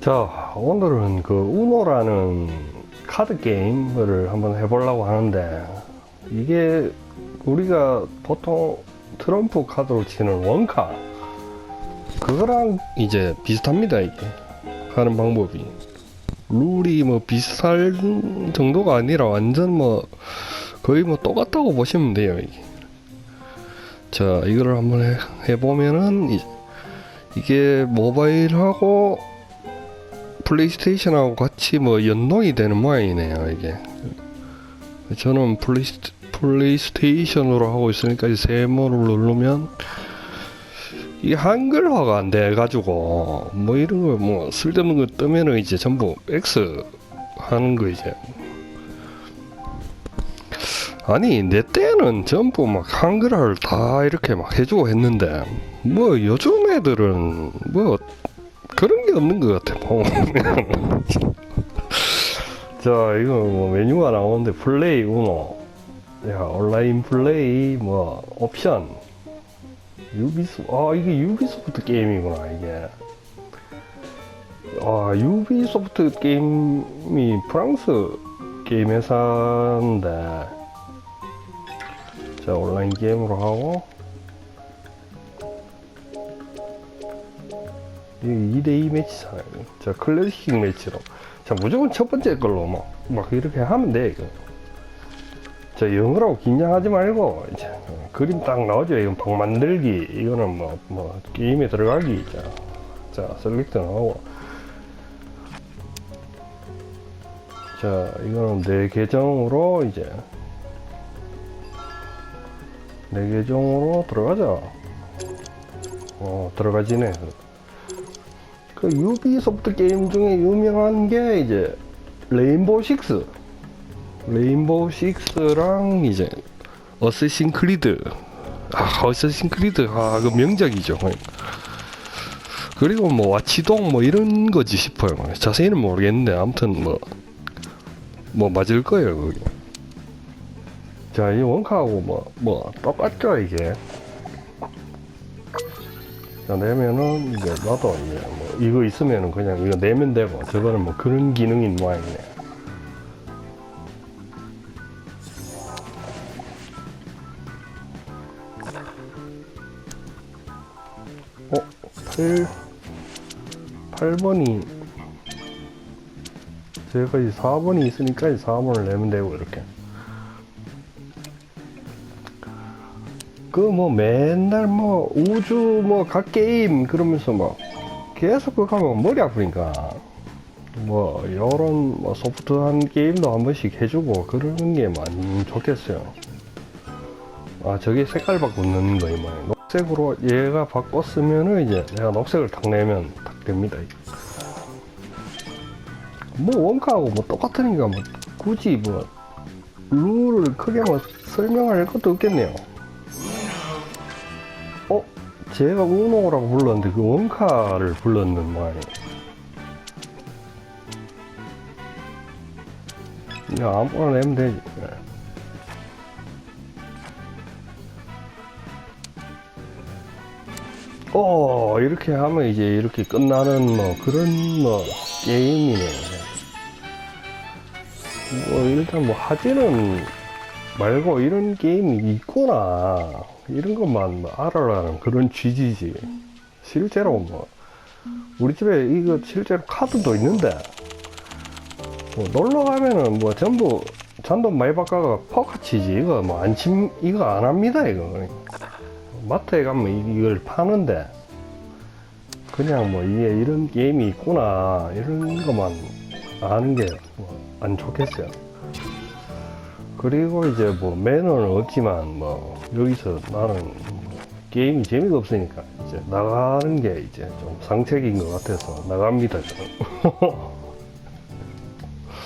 자, 오늘은 그 우노라는 카드 게임을 한번 해보려고 하는데 이게 우리가 보통 트럼프 카드로 치는 원카 그거랑 이제 비슷합니다 이게. 하는 방법이. 룰이 뭐 비슷할 정도가 아니라 완전 뭐 거의 뭐 똑같다고 보시면 돼요 이게. 자 이거를 한번 해, 해보면은 이- 이게 모바일하고 플레이스테이션하고 같이 뭐 연동이 되는 모양이네요 이게. 저는 플레이스, 플레이스테이션으로 하고 있으니까 이 세모를 누르면 이게 한글화가 안 돼가지고 뭐 이런 거 뭐 쓸데없는 거 뜨면은 이제 전부 X 하는 거 이제. 아니 내 때는 전부 막 한글화를 다 이렇게 막 해주고 했는데 뭐 요즘 애들은 뭐 그런 게 없는 것 같아 보면. 자 이거 뭐 메뉴가 나오는데 플레이 우노. 야 온라인 플레이 뭐 옵션. 유비소 아 이게 유비소프트 게임이구나 이게. 아 유비소프트 게임이 프랑스 게임 회사인데. 자 온라인 게임으로 하고 2대2 매치잖아요. 자 클래식 매치로. 자 무조건 첫 번째 걸로 막, 막 이렇게 하면 돼 이거. 자 영어라고 긴장하지 말고 이제 어, 그림 딱 나오죠. 이건 방 만들기. 이거는 뭐, 뭐 게임에 들어가기. 자, 자 셀렉트 나오고. 자 이거는 내 계정으로 이제. 내 계정으로 들어가자 어 들어가지네 그 유비소프트 게임 중에 유명한 게 이제 레인보우 식스. 레인보우 식스랑 이제 어쌔신 크리드. 아 어쌔신 크리드. 아그 명작이죠. 그리고 뭐 와치동 뭐 이런 거지 싶어요. 자세히는 모르겠는데 아무튼 뭐뭐 맞을 거예요 그게. 자이 원카하고 뭐뭐 똑같죠 이게. 자 내면은 이제 나도 이제 뭐 이거 있으면은 그냥 이거 내면 되고 저거는 뭐 그런 기능인 모양이네 어? 8 8번이 제가 이 4번이 있으니까 이 4번을 내면 되고 이렇게 그 뭐 맨날 뭐 우주 뭐 각 게임 그러면서 뭐 계속 그거 하면 머리 아프니까. 뭐 요런 뭐 소프트한 게임도 한 번씩 해주고 그러는 게 많이 좋겠어요. 아 저게 색깔 바꾸는 거 이만 녹색으로 얘가 바꿨으면은 이제 내가 녹색을 딱 내면 딱 됩니다. 뭐 원카하고 뭐 똑같으니까 뭐 굳이 뭐 룰을 크게 뭐 설명할 것도 없겠네요. 어? 제가 우노라고 불렀는데 그 원카를 불렀는 모양이에요. 야 아무거나 내면 되지. 네. 어 이렇게 하면 이제 이렇게 끝나는 뭐 그런 뭐 게임이네요. 뭐 일단 뭐 하지는 말고 이런 게임이 있구나 이런 것만 뭐 알아라는 그런 취지지. 실제로 뭐 우리 집에 이거 실제로 카드도 있는데 뭐 놀러 가면은 뭐 전부 잔돈 많이 바꿔가 포카치지. 이거 뭐 안심 이거 안 합니다 이거. 마트에 가면 이- 이걸 파는데 그냥 뭐 이게 이런 게임이 있구나 이런 것만 아는 게 안 좋겠어요. 그리고 이제 뭐 매너는 없지만 뭐 여기서 나는 뭐 게임이 재미가 없으니까 이제 나가는 게 이제 좀 상책인 것 같아서 나갑니다 저는.